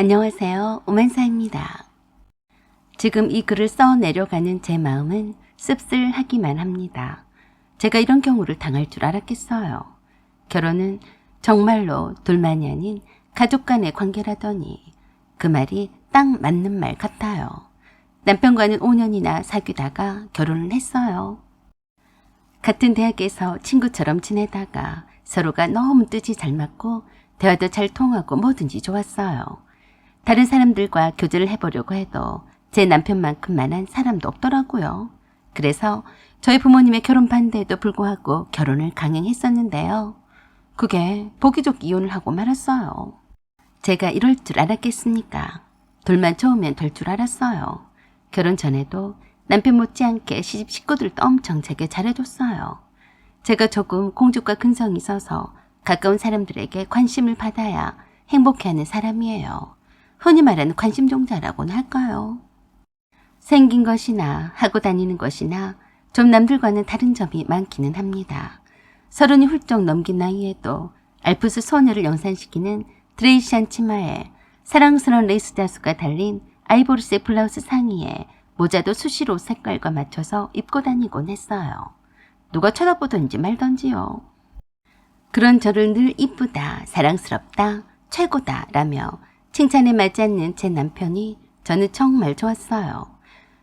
안녕하세요. 오만사입니다. 지금 이 글을 써 내려가는 제 마음은 씁쓸하기만 합니다. 제가 이런 경우를 당할 줄 알았겠어요. 결혼은 정말로 둘만이 아닌 가족 간의 관계라더니 그 말이 딱 맞는 말 같아요. 남편과는 5년이나 사귀다가 결혼을 했어요. 같은 대학에서 친구처럼 지내다가 서로가 너무 뜻이 잘 맞고 대화도 잘 통하고 뭐든지 좋았어요. 다른 사람들과 교제를 해보려고 해도 제 남편만큼 만한 사람도 없더라고요. 그래서 저희 부모님의 결혼 반대에도 불구하고 결혼을 강행했었는데요. 그게 보기 좋게 이혼을 하고 말았어요. 제가 이럴 줄 알았겠습니까? 둘만 좋으면 될 줄 알았어요. 결혼 전에도 남편 못지않게 시집 식구들도 엄청 제게 잘해줬어요. 제가 조금 공주과 근성이 있어서 가까운 사람들에게 관심을 받아야 행복해하는 사람이에요. 흔히 말하는 관심종자라고는 할까요? 생긴 것이나 하고 다니는 것이나 좀 남들과는 다른 점이 많기는 합니다. 서른이 훌쩍 넘긴 나이에도 알프스 소녀를 연상시키는 드레이시한 치마에 사랑스러운 레이스 자수가 달린 아이보리색 블라우스 상의에 모자도 수시로 색깔과 맞춰서 입고 다니곤 했어요. 누가 쳐다보던지 말던지요. 그런 저를 늘 이쁘다, 사랑스럽다, 최고다 라며 칭찬에 맞지 않는 제 남편이 저는 정말 좋았어요.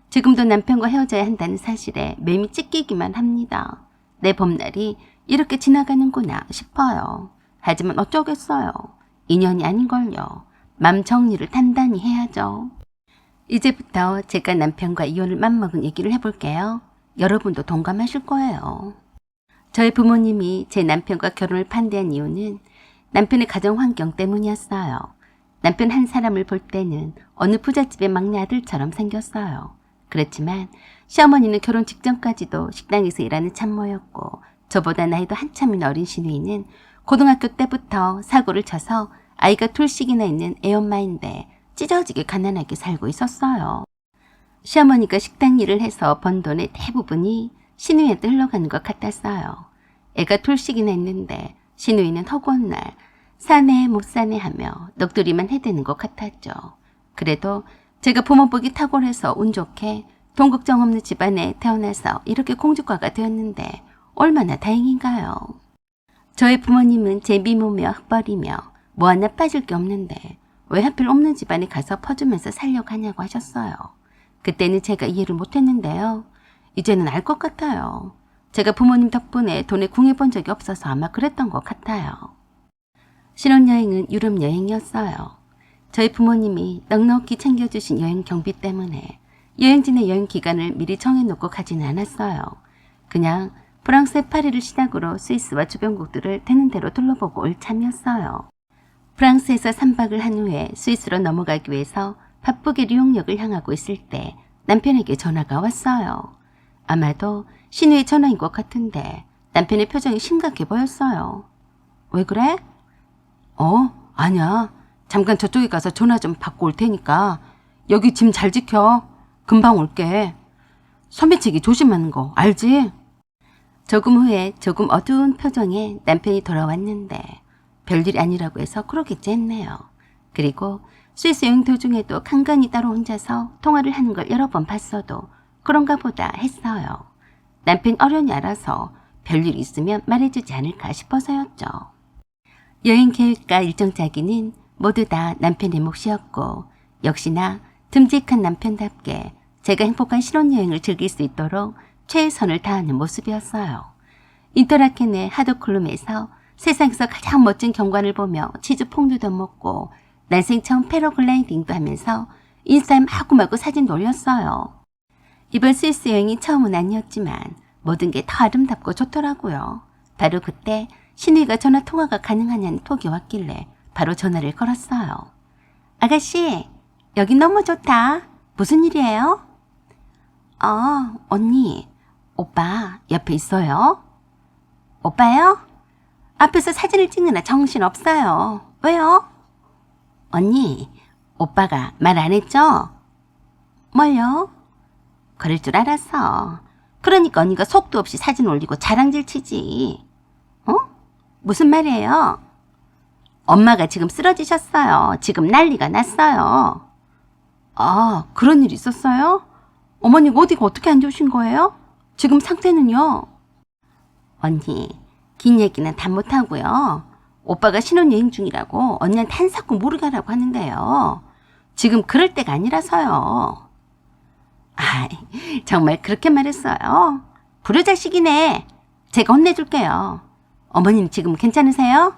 지금도 남편과 헤어져야 한다는 사실에 매미 찢기기만 합니다. 내 봄날이 이렇게 지나가는구나 싶어요. 하지만 어쩌겠어요. 인연이 아닌걸요. 맘 정리를 단단히 해야죠. 이제부터 제가 남편과 이혼을 맘먹은 얘기를 해볼게요. 여러분도 동감하실 거예요. 저희 부모님이 제 남편과 결혼을 반대한 이유는 남편의 가정 환경 때문이었어요. 남편 한 사람을 볼 때는 어느 부잣집의 막내 아들처럼 생겼어요. 그렇지만 시어머니는 결혼 직전까지도 식당에서 일하는 참모였고 저보다 나이도 한참인 어린 시누이는 고등학교 때부터 사고를 쳐서 아이가 둘씩이나 있는 애엄마인데 찢어지게 가난하게 살고 있었어요. 시어머니가 식당 일을 해서 번 돈의 대부분이 시누이한테 흘러가는 것 같았어요. 애가 둘씩이나 있는데 시누이는 허구한 날 사내 못 사내 하며 넋두리만 해대는 것 같았죠. 그래도 제가 부모복이 탁월해서 운 좋게 돈 걱정 없는 집안에 태어나서 이렇게 공주과가 되었는데 얼마나 다행인가요. 저희 부모님은 제 미모며 흑벌이며 뭐 하나 빠질 게 없는데 왜 하필 없는 집안에 가서 퍼주면서 살려고 하냐고 하셨어요. 그때는 제가 이해를 못했는데요. 이제는 알 것 같아요. 제가 부모님 덕분에 돈에 궁해본 적이 없어서 아마 그랬던 것 같아요. 신혼여행은 유럽 여행이었어요. 저희 부모님이 넉넉히 챙겨주신 여행 경비 때문에 여행진의 여행 기간을 미리 정해놓고 가지는 않았어요. 그냥 프랑스의 파리를 시작으로 스위스와 주변국들을 되는 대로 둘러보고 올 참이었어요. 프랑스에서 3박을 한 후에 스위스로 넘어가기 위해서 바쁘게 리옹역을 향하고 있을 때 남편에게 전화가 왔어요. 아마도 신우의 전화인 것 같은데 남편의 표정이 심각해 보였어요. 왜 그래? 어, 아니야. 잠깐 저쪽에 가서 전화 좀 받고 올 테니까 여기 짐 잘 지켜. 금방 올게. 선배치기 조심하는 거 알지? 조금 후에 조금 어두운 표정의 남편이 돌아왔는데 별일이 아니라고 해서 그러겠지 했네요. 그리고 스위스 여행 도중에도 간간히 따로 혼자서 통화를 하는 걸 여러 번 봤어도 그런가 보다 했어요. 남편 어련히 알아서 별일 있으면 말해주지 않을까 싶어서였죠. 여행 계획과 일정 짜기는 모두 다 남편의 몫이었고 역시나 듬직한 남편답게 제가 행복한 신혼여행을 즐길 수 있도록 최선을 다하는 모습이었어요. 인터라켄의 하드클룸에서 세상에서 가장 멋진 경관을 보며 치즈 퐁듀도 먹고 난생 처음 패러글라이딩도 하면서 인스타에 마구마구 사진 올렸어요. 이번 스위스 여행이 처음은 아니었지만 모든 게 더 아름답고 좋더라고요. 바로 그때 신우이가 전화 통화가 가능하냐는 톡이 왔길래 바로 전화를 걸었어요. 아가씨, 여기 너무 좋다. 무슨 일이에요? 어, 언니, 오빠 옆에 있어요. 오빠요? 앞에서 사진을 찍느라 정신 없어요. 왜요? 언니, 오빠가 말 안 했죠? 뭘요? 그럴 줄 알았어. 그러니까 언니가 속도 없이 사진 올리고 자랑질 치지. 어? 무슨 말이에요? 엄마가 지금 쓰러지셨어요. 지금 난리가 났어요. 아, 그런 일 있었어요? 어머니가 어디가 어떻게 안 좋으신 거예요? 지금 상태는요? 언니, 긴 얘기는 다 못하고요. 오빠가 신혼여행 중이라고 언니한테 한사코 모르가라고 하는데요. 지금 그럴 때가 아니라서요. 아, 정말 그렇게 말했어요. 불효자식이네. 제가 혼내줄게요. 어머님 지금 괜찮으세요?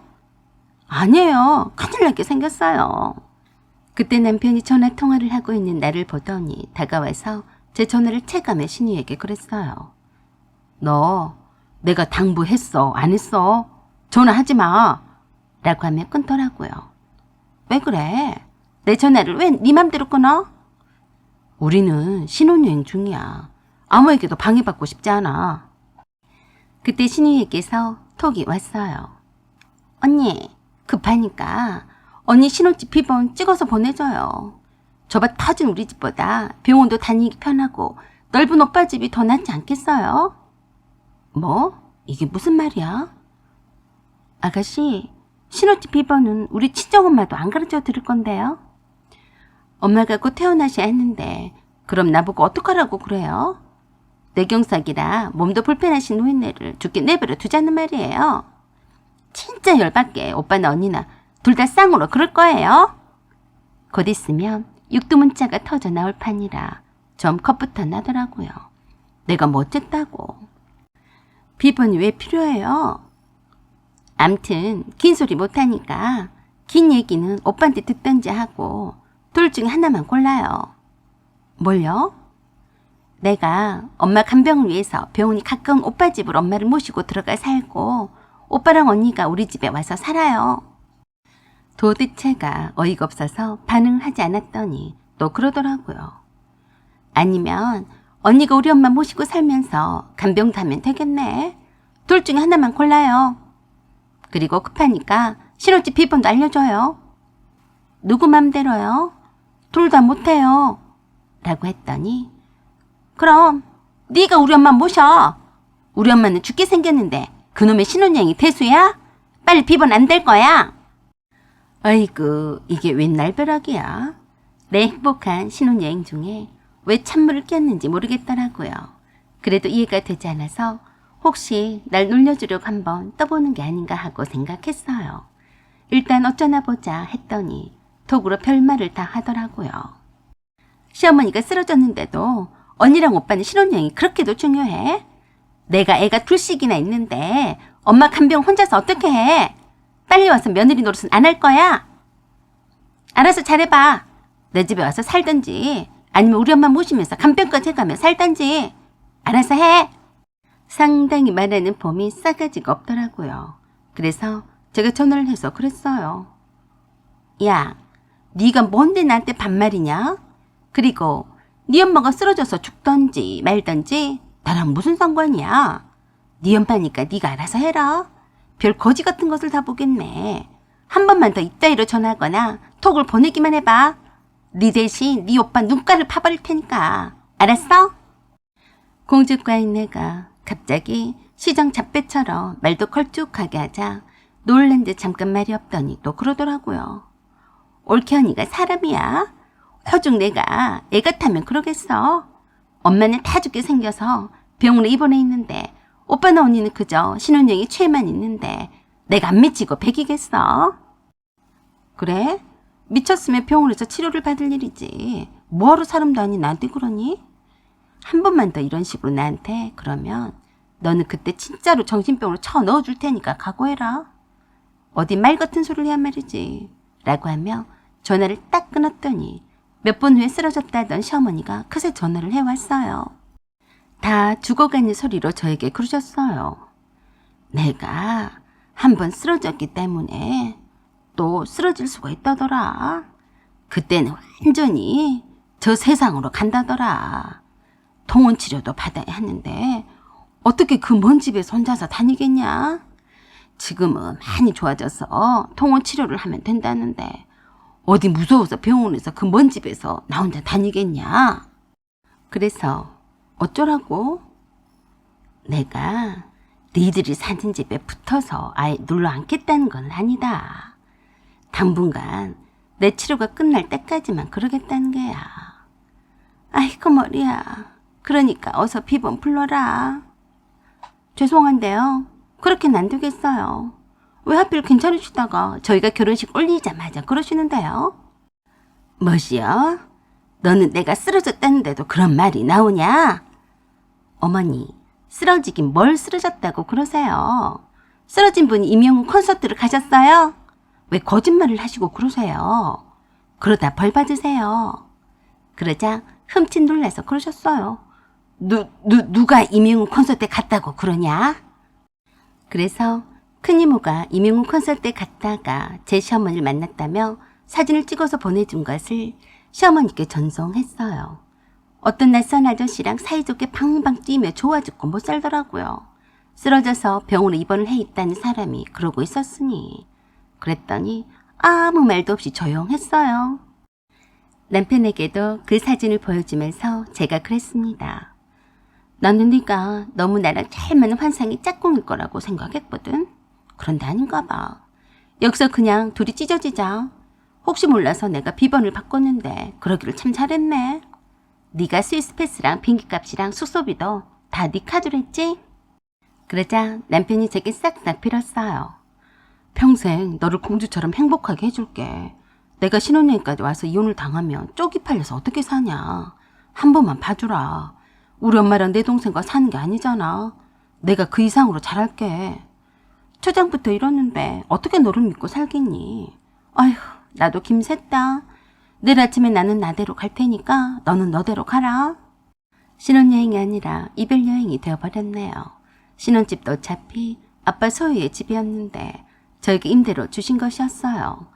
아니에요. 큰일 날게 생겼어요. 그때 남편이 전화 통화를 하고 있는 나를 보더니 다가와서 제 전화를 체감해 신우에게 그랬어요. 너 내가 당부했어 안 했어? 전화하지 마. 라고 하며 끊더라고요. 왜 그래? 내 전화를 왜 네 맘대로 끊어? 우리는 신혼여행 중이야. 아무에게도 방해받고 싶지 않아. 그때 신우에게서 톡이 왔어요. 언니, 급하니까 언니 신혼집 비번 찍어서 보내줘요. 저밭 터진 우리 집보다 병원도 다니기 편하고 넓은 오빠 집이 더 낫지 않겠어요? 뭐? 이게 무슨 말이야? 아가씨, 신혼집 비번은 우리 친정엄마도 안 가르쳐 드릴 건데요. 엄마가 곧 태어나셔야 했는데 그럼 나보고 어떡하라고 그래요? 뇌경색이라 몸도 불편하신 노인네를 죽게 내버려 두자는 말이에요. 진짜 열받게 오빠나 언니나 둘 다 쌍으로 그럴 거예요. 곧 있으면 육두문자가 터져 나올 판이라 좀 겁부터 나더라고요. 내가 뭐 어쨌다고. 비번이 왜 필요해요? 암튼 긴 소리 못하니까 긴 얘기는 오빠한테 듣던지 하고 둘 중에 하나만 골라요. 뭘요? 내가 엄마 간병을 위해서 병원이 가까운 오빠 집으로 엄마를 모시고 들어가 살고 오빠랑 언니가 우리 집에 와서 살아요. 도대체가 어이가 없어서 반응을 하지 않았더니 또 그러더라고요. 아니면 언니가 우리 엄마 모시고 살면서 간병도 하면 되겠네. 둘 중에 하나만 골라요. 그리고 급하니까 신혼집 비번도 알려줘요. 누구 맘대로요? 둘 다 못해요. 라고 했더니 그럼 네가 우리 엄마 모셔. 우리 엄마는 죽게 생겼는데 그놈의 신혼여행이 대수야? 빨리 비번 안 될 거야. 아이고 이게 웬 날벼락이야. 내 행복한 신혼여행 중에 왜 찬물을 꼈는지 모르겠더라고요. 그래도 이해가 되지 않아서 혹시 날 놀려주려고 한번 떠보는 게 아닌가 하고 생각했어요. 일단 어쩌나 보자 했더니 톡으로 별말을 다 하더라고요. 시어머니가 쓰러졌는데도 언니랑 오빠는 신혼여행이 그렇게도 중요해? 내가 애가 둘씩이나 있는데 엄마 간병 혼자서 어떻게 해? 빨리 와서 며느리 노릇은 안 할 거야? 알아서 잘해봐. 내 집에 와서 살든지 아니면 우리 엄마 모시면서 간병까지 해가며 살든지 알아서 해. 상당히 말하는 폼이 싸가지가 없더라고요. 그래서 제가 전화를 해서 그랬어요. 야, 네가 뭔데 나한테 반말이냐? 그리고 네 엄마가 쓰러져서 죽던지 말던지 나랑 무슨 상관이야? 네 엄마니까 네가 알아서 해라. 별 거지 같은 것을 다 보겠네. 한 번만 더 이따위로 전화하거나 톡을 보내기만 해봐. 네 대신 네 오빠 눈가를 파버릴 테니까. 알았어? 공주과인 내가 갑자기 시장 잡배처럼 말도 걸쭉하게 하자 놀란 듯 잠깐 말이 없더니 또 그러더라고요. 올케 언니가 사람이야. 허중 내가 애 같으면 그러겠어. 엄마는 다 죽게 생겨서 병원에 입원해 있는데 오빠나 언니는 그저 신혼여행에 취해만 있는데 내가 안 미치고 백이겠어. 그래? 미쳤으면 병원에서 치료를 받을 일이지. 뭐하러 사람도 아닌 나한테 그러니? 한 번만 더 이런 식으로 나한테 그러면 너는 그때 진짜로 정신병으로 쳐 넣어줄 테니까 각오해라. 어디 말 같은 소리를 해야 말이지. 라고 하며 전화를 딱 끊었더니 몇분 후에 쓰러졌다던 시어머니가 그새 전화를 해왔어요. 다 죽어가는 소리로 저에게 그러셨어요. 내가 한 번 쓰러졌기 때문에 또 쓰러질 수가 있다더라. 그때는 완전히 저 세상으로 간다더라. 통원 치료도 받아야 하는데 어떻게 그 먼 집에서 혼자서 다니겠냐? 지금은 많이 좋아져서 통원 치료를 하면 된다는데 어디 무서워서 병원에서 그 먼 집에서 나 혼자 다니겠냐? 그래서 어쩌라고? 내가 니들이 사는 집에 붙어서 아예 눌러 앉겠다는 건 아니다. 당분간 내 치료가 끝날 때까지만 그러겠다는 게야. 아이고 머리야. 그러니까 어서 비번 불러라. 죄송한데요. 그렇게는 안 되겠어요. 왜 하필 괜찮으시다가 저희가 결혼식 올리자마자 그러시는데요? 뭐시여? 너는 내가 쓰러졌다는데도 그런 말이 나오냐? 어머니, 쓰러지긴 뭘 쓰러졌다고 그러세요? 쓰러진 분이 임영웅 콘서트를 가셨어요? 왜 거짓말을 하시고 그러세요? 그러다 벌 받으세요. 그러자 흠칫 놀라서 그러셨어요. 누, 누, 누가 임영웅 콘서트에 갔다고 그러냐? 그래서 큰 이모가 임영웅 콘서트에 갔다가 제 시어머니를 만났다며 사진을 찍어서 보내준 것을 시어머니께 전송했어요. 어떤 낯선 아저씨랑 사이좋게 방방 뛰며 좋아 죽고 못 살더라고요. 쓰러져서 병원에 입원을 해 있다는 사람이 그러고 있었으니. 그랬더니 아무 말도 없이 조용했어요. 남편에게도 그 사진을 보여주면서 제가 그랬습니다. 나는 네가 너무 나랑 잘 맞는 환상이 짝꿍일 거라고 생각했거든. 그런데 아닌가 봐. 여기서 그냥 둘이 찢어지자. 혹시 몰라서 내가 비번을 바꿨는데 그러기를 참 잘했네. 네가 스위스 패스랑 비행기값이랑 숙소비도 다 네 카드로 했지? 그러자 남편이 제게 싹싹 빌었어요. 평생 너를 공주처럼 행복하게 해줄게. 내가 신혼여행까지 와서 이혼을 당하면 쪽이 팔려서 어떻게 사냐. 한 번만 봐주라. 우리 엄마랑 내 동생과 사는 게 아니잖아. 내가 그 이상으로 잘할게. 초장부터 이러는데 어떻게 너를 믿고 살겠니? 아휴, 나도 김샜다. 내일 아침에 나는 나대로 갈 테니까 너는 너대로 가라. 신혼여행이 아니라 이별여행이 되어버렸네요. 신혼집도 어차피 아빠 소유의 집이었는데 저에게 임대로 주신 것이었어요.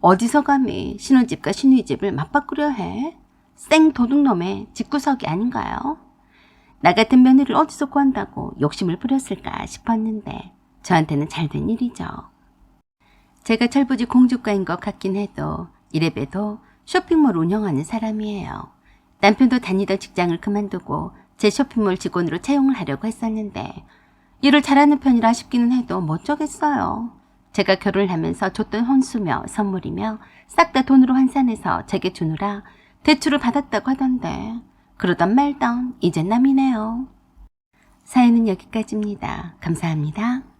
어디서 감히 신혼집과 신혼집을 맞바꾸려 해? 생 도둑놈의 집구석이 아닌가요? 나 같은 며느리를 어디서 구한다고 욕심을 부렸을까 싶었는데 저한테는 잘 된 일이죠. 제가 철부지 공주가인 것 같긴 해도 이래봬도 쇼핑몰 운영하는 사람이에요. 남편도 다니던 직장을 그만두고 제 쇼핑몰 직원으로 채용을 하려고 했었는데 일을 잘하는 편이라 싶기는 해도 못 저겠어요. 제가 결혼을 하면서 줬던 혼수며 선물이며 싹 다 돈으로 환산해서 제게 주느라 대출을 받았다고 하던데 그러던 말던 이젠 남이네요. 사연은 여기까지입니다. 감사합니다.